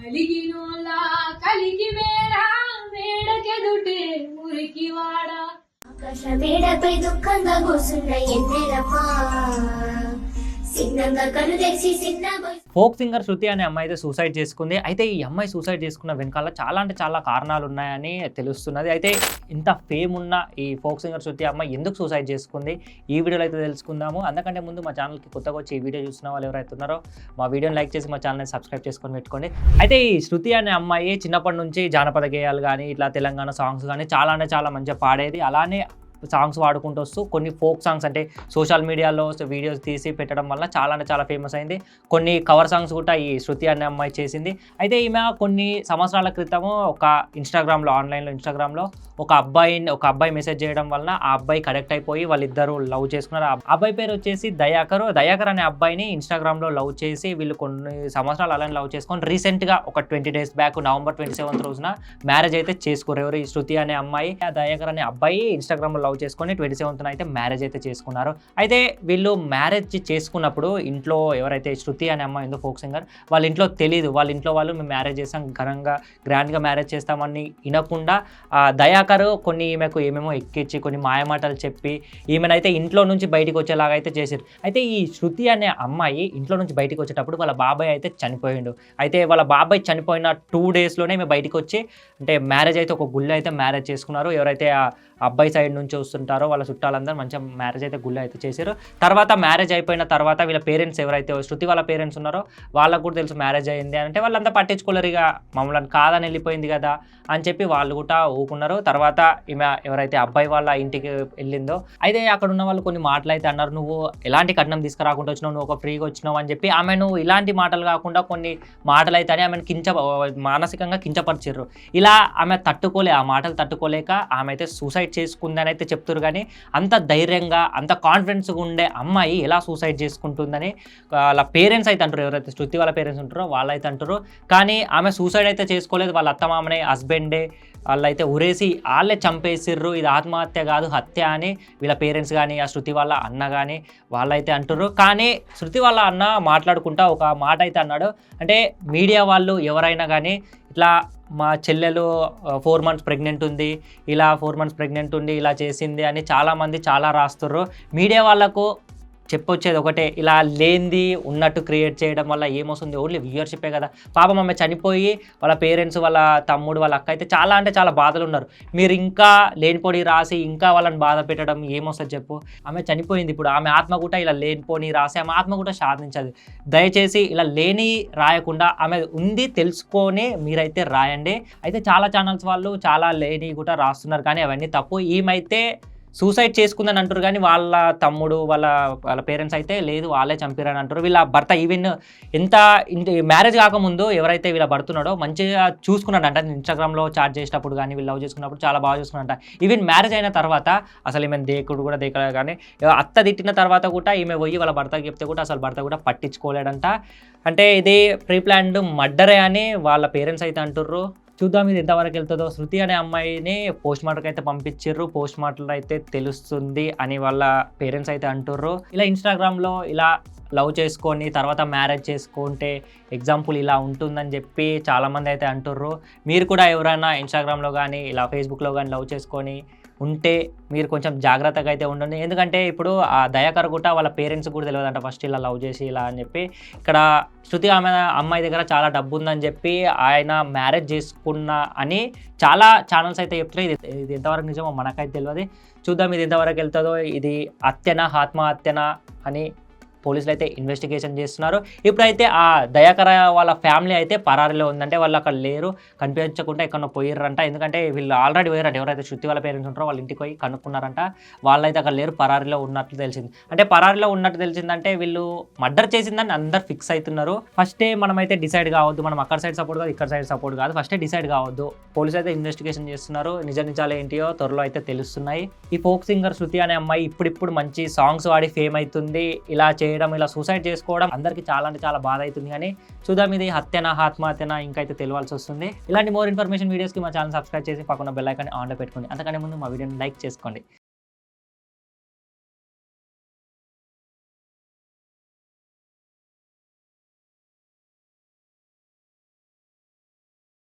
కలిగినోలా కలిగి వేరా మేడకెదుటే మురికి వాడా. ఆకాశమేడపై దుఃఖంగా కూర్చున్న ఎన్నెలమ్మా ఫోక్ సింగర్ శృతి అనే అమ్మాయి అయితే సూసైడ్ చేసుకుంది. అయితే ఈ అమ్మాయి సూసైడ్ చేసుకున్న వెనకాల చాలా అంటే చాలా కారణాలు ఉన్నాయని తెలుస్తున్నది. అయితే ఇంత ఫేమ్ ఉన్న ఈ ఫోక్ సింగర్ శృతి అమ్మాయి ఎందుకు సూసైడ్ చేసుకుంది? ఈ వీడియోలో అయితే తెలుసుకుందాము. అందుకంటే ముందు మా ఛానల్కి కొత్తగా వచ్చి ఈ వీడియో చూసిన వాళ్ళు ఎవరైతే ఉన్నారో మా వీడియోని లైక్ చేసి మా ఛానల్ని సబ్స్క్రైబ్ చేసుకొని పెట్టుకోండి. అయితే ఈ శృతి అనే అమ్మాయి చిన్నప్పటి నుంచి జానపద గేయాలు కానీ ఇట్లా తెలంగాణ సాంగ్స్ కానీ చాలా అంటే చాలా మంచిగా పాడేది. అలానే సాంగ్స్ వాడుకుంటూ వస్తూ కొన్ని ఫోక్ సాంగ్స్ అంటే సోషల్ మీడియాలో వీడియోస్ తీసి పెట్టడం వల్ల చాలా అంటే చాలా ఫేమస్ అయింది. కొన్ని కవర్ సాంగ్స్ కూడా ఈ శృతి అనే అమ్మాయి చేసింది. అయితే ఈమె కొన్ని సంవత్సరాల క్రితము ఒక ఇన్స్టాగ్రామ్లో ఆన్లైన్లో ఇన్స్టాగ్రామ్లో ఒక అబ్బాయిని ఒక అబ్బాయి మెసేజ్ చేయడం వలన ఆ అబ్బాయి కనెక్ట్ అయిపోయి వాళ్ళిద్దరూ లవ్ చేసుకున్నారు. ఆ అబ్బాయి పేరు వచ్చేసి దయాకర్. దయాకర్ అనే అబ్బాయిని ఇన్స్టాగ్రామ్లో లవ్ చేసి వీళ్ళు కొన్ని సంవత్సరాలు అలానే లవ్ చేసుకొని రీసెంట్గా ఒక twenty days back November twenty seventh రోజున మ్యారేజ్ అయితే చేసుకోరు ఎవరు? ఈ శృతి అనే అమ్మాయి. ఆ దయాకర్ అనే అబ్బాయి ఇన్స్టాగ్రామ్లో లవ్ చేసుకొని ట్వంటీ సెవెంత్న అయితే మ్యారేజ్ అయితే చేసుకున్నారు. అయితే వీళ్ళు మ్యారేజ్ చేసుకున్నప్పుడు ఇంట్లో ఎవరైతే శృతి అనే అమ్మాయి ఉందో ఫోక్ సింగర్ వాళ్ళ ఇంట్లో తెలియదు వాళ్ళ ఇంట్లో వాళ్ళు మేము మ్యారేజ్ చేస్తాం ఘనంగా గ్రాండ్గా మ్యారేజ్ చేస్తామని వినకుండా ఆ దయాకర్ కొన్ని ఈమెకు ఏమేమో ఎక్కించి కొన్ని మాయమాటలు చెప్పి ఈమెనైతే ఇంట్లో నుంచి బయటికి వచ్చేలాగా అయితే చేశారు. అయితే ఈ శృతి అనే అమ్మాయి ఇంట్లో నుంచి బయటికి వచ్చేటప్పుడు వాళ్ళ బాబాయ్ అయితే చనిపోయిండు. అయితే వాళ్ళ బాబాయ్ చనిపోయిన టూ డేస్లోనే ఈమె బయటికి వచ్చి అంటే మ్యారేజ్ అయితే ఒక గుళ్ళు అయితే మ్యారేజ్ చేసుకున్నారు. ఎవరైతే ఆ అబ్బాయి సైడ్ నుంచి చూస్తుంటారో వాళ్ళ చుట్టాలందరూ మంచిగా మ్యారేజ్ అయితే గుళ్ళు అయితే చేశారు. తర్వాత మ్యారేజ్ అయిపోయిన తర్వాత వీళ్ళ పేరెంట్స్ ఎవరైతే శృతి వాళ్ళ పేరెంట్స్ ఉన్నారో వాళ్ళకు కూడా తెలుసు మ్యారేజ్ అయింది అంటే వాళ్ళంతా పట్టించుకోలేరు ఇక మమ్మల్ని కాదని వెళ్ళిపోయింది కదా అని చెప్పి వాళ్ళు కూడా ఊకున్నారు తర్వాత ఈమె ఎవరైతే అబ్బాయి వాళ్ళ ఇంటికి వెళ్ళిందో అయితే అక్కడ ఉన్న వాళ్ళు కొన్ని మాటలు అయితే అన్నారు నువ్వు ఎలాంటి కట్నం తీసుకురాకుండా వచ్చినావు నువ్వు ఒక ఫ్రీగా వచ్చినావు అని చెప్పి ఆమె నువ్వు ఇలాంటి మాటలు కాకుండా కొన్ని మాటలు అయితే అని ఆమెను కించ మానసికంగా కించపరిచారు ఇలా ఆమె తట్టుకోలే ఆ మాటలు తట్టుకోలేక ఆమె అయితే సూసైడ్ చేసుకుందని అయితే చెప్తారు కానీ అంత ధైర్యంగా అంత కాన్ఫిడెన్స్గా ఉండే అమ్మాయి ఎలా సూసైడ్ చేసుకుంటుందని వాళ్ళ పేరెంట్స్ అయితే అంటారు. ఎవరైతే శృతి వాళ్ళ పేరెంట్స్ ఉంటారో వాళ్ళైతే అంటారు. కానీ ఆమె సూసైడ్ అయితే చేసుకోలేదు. వాళ్ళ అత్తమామనే హస్బెండే వాళ్ళైతే ఉరేసి వాళ్ళే చంపేసిర్రు. ఇది ఆత్మహత్య కాదు హత్య అని వీళ్ళ పేరెంట్స్ కానీ ఆ శృతి వాళ్ళ అన్న కానీ వాళ్ళైతే అంటారు. కానీ శృతి వాళ్ళ అన్న మాట్లాడుకుంటా ఒక మాట అయితే అన్నాడు. అంటే మీడియా వాళ్ళు ఎవరైనా కానీ ఇట్లా మా చెల్లెలు ఫోర్ మంత్స్ ప్రెగ్నెంట్ ఉంది ఇలా ఫోర్ మంత్స్ ప్రెగ్నెంట్ ఉంది ఇలా చేసింది అని చాలామంది చాలా రాస్తుర్రు. మీడియా వాళ్ళకు చెప్పొచ్చేది ఒకటే. ఇలా లేనిది ఉన్నట్టు క్రియేట్ చేయడం వల్ల ఏమొస్తుంది? ఓన్లీ వ్యూయర్షిప్పే కదా. పాపం ఆమె చనిపోయి వాళ్ళ పేరెంట్స్ వాళ్ళ తమ్ముడు వాళ్ళ అక్క అయితే చాలా అంటే చాలా బాధలు ఉన్నారు మీరు ఇంకా లేనిపోని రాసి ఇంకా వాళ్ళని బాధ పెట్టడం ఏమొస్తుంది చెప్పు? ఆమె చనిపోయింది ఇప్పుడు. ఆమె ఆత్మ కూడా ఇలా లేనిపోని రాసి ఆమె ఆత్మ కూడా సాధించదు. దయచేసి ఇలా లేని రాయకుండా ఆమె ఉంది తెలుసుకొని మీరైతే రాయండి. అయితే చాలా ఛానల్స్ వాళ్ళు చాలా లేని కూడా రాస్తున్నారు. కానీ అవన్నీ తప్పు. ఏమైతే సూసైడ్ చేసుకుందని అంటారు కానీ వాళ్ళ తమ్ముడు వాళ్ళ వాళ్ళ పేరెంట్స్ అయితే లేదు వాళ్ళే చంపారని అంటారు వీళ్ళ భర్త ఈవెన్ ఎంత మ్యారేజ్ కాకముందు ఎవరైతే వీళ్ళ భర్తున్నాడో మంచిగా చూసుకున్నాడంట. ఇన్స్టాగ్రామ్లో చాట్ చేసేటప్పుడు కానీ వీళ్ళు లవ్ చేసుకున్నప్పుడు చాలా బాగా చూసుకున్నాడంట. ఈవెన్ మ్యారేజ్ అయిన తర్వాత అసలు ఈమె దేకుడు కూడా దేకలేదు కానీ అత్త తిట్టిన తర్వాత కూడా ఈమె పోయి వాళ్ళ భర్తకి చెప్తే కూడా అసలు భర్త కూడా పట్టించుకోలేడంట. అంటే ఇది ప్రీ ప్లాన్డ్ మర్డరే అని వాళ్ళ పేరెంట్స్ అయితే అంటుర్రు. చూద్దాం ఇది ఎంతవరకు వెళ్తుందో. శృతి అనే అమ్మాయిని పోస్ట్ మార్టంకి అయితే పంపించారు పోస్ట్ మార్టర్ అయితే తెలుస్తుంది అని వాళ్ళ పేరెంట్స్ అయితే అంటుర్రు. ఇలా ఇన్స్టాగ్రామ్లో ఇలా లవ్ చేసుకొని తర్వాత మ్యారేజ్ చేసుకుంటే ఎగ్జాంపుల్ ఇలా ఉంటుందని చెప్పి చాలామంది అయితే అంటుర్రు. మీరు కూడా ఎవరైనా ఇన్స్టాగ్రామ్లో కానీ ఇలా ఫేస్బుక్లో కానీ లవ్ చేసుకొని ఉంటే మీరు కొంచెం జాగ్రత్తగా అయితే ఉండండి. ఎందుకంటే ఇప్పుడు ఆ దయాకర్ కూడా వాళ్ళ పేరెంట్స్ కూడా తెలియదంట ఫస్ట్ ఇలా లవ్ చేసి ఇలా అని చెప్పి. ఇక్కడ శృతి ఆమె అమ్మాయి దగ్గర చాలా డబ్బు ఉందని చెప్పి ఆయన మ్యారేజ్ చేసుకున్న అని చాలా ఛానల్స్ అయితే చెప్తున్నాయి ఇది ఇది ఎంతవరకు నిజమో మనకైతే తెలియదు చూద్దాం ఇది ఎంతవరకు వెళ్తుందో. ఇది హత్యనా ఆత్మహత్యనా అని పోలీసులు అయితే ఇన్వెస్టిగేషన్ చేస్తున్నారు. ఇప్పుడైతే ఆ దయాకర వాళ్ళ ఫ్యామిలీ అయితే పరారీలో ఉందంటే వాళ్ళు అక్కడ లేరు. కనిపించకుండా ఎక్కడో పోయిర్రంట. ఎందుకంటే వీళ్ళు ఆల్రెడీ పోయారంట ఎవరైతే శృతి వాళ్ళ పేరెంట్స్ ఉంటారో వాళ్ళ ఇంటికి పోయి కనుక్కున్నారంట. వాళ్ళైతే అక్కడ లేరు. పరారీలో ఉన్నట్లు తెలిసింది. అంటే పరారీలో ఉన్నట్టు తెలిసిందంటే వీళ్ళు మర్డర్ చేసిందని అందరు ఫిక్స్ అవుతున్నారు. ఫస్టే మనమైతే డిసైడ్ కావద్దు. మనం అక్కడ సైడ్ సపోర్ట్ కాదు ఇక్కడ సైడ్ సపోర్ట్ కాదు. ఫస్టే డిసైడ్ కావద్దు. పోలీసు అయితే ఇన్వెస్టిగేషన్ చేస్తున్నారు. నిజ నిజాలు ఏంటియో త్వరలో అయితే తెలుస్తున్నాయి. ఈ ఫోక్ సింగర్ శృతి అనే అమ్మాయి ఇప్పుడిప్పుడు మంచి సాంగ్స్ వాడి ఫేమ్ అవుతుంది. ఇలా చే చేయడం ఇలా సూసైడ్ చేసుకోవడం అందరికీ చాలా అంటే చాలా బాధ అవుతుంది కానీ చూద్దాం ఇది హత్యనా ఆత్మహత్యనా ఇంకైతే తెలియాల్సి వస్తుంది. ఇలాంటి మోర్ ఇన్ఫర్మేషన్ వీడియోస్కి మా ఛానల్ సబ్స్క్రైబ్ చేసి పక్కన బెల్ ఐకాన్ ఆన్లో పెట్టుకోండి. అంతకంటే ముందు మా వీడియోని లైక్ చేసుకోండి.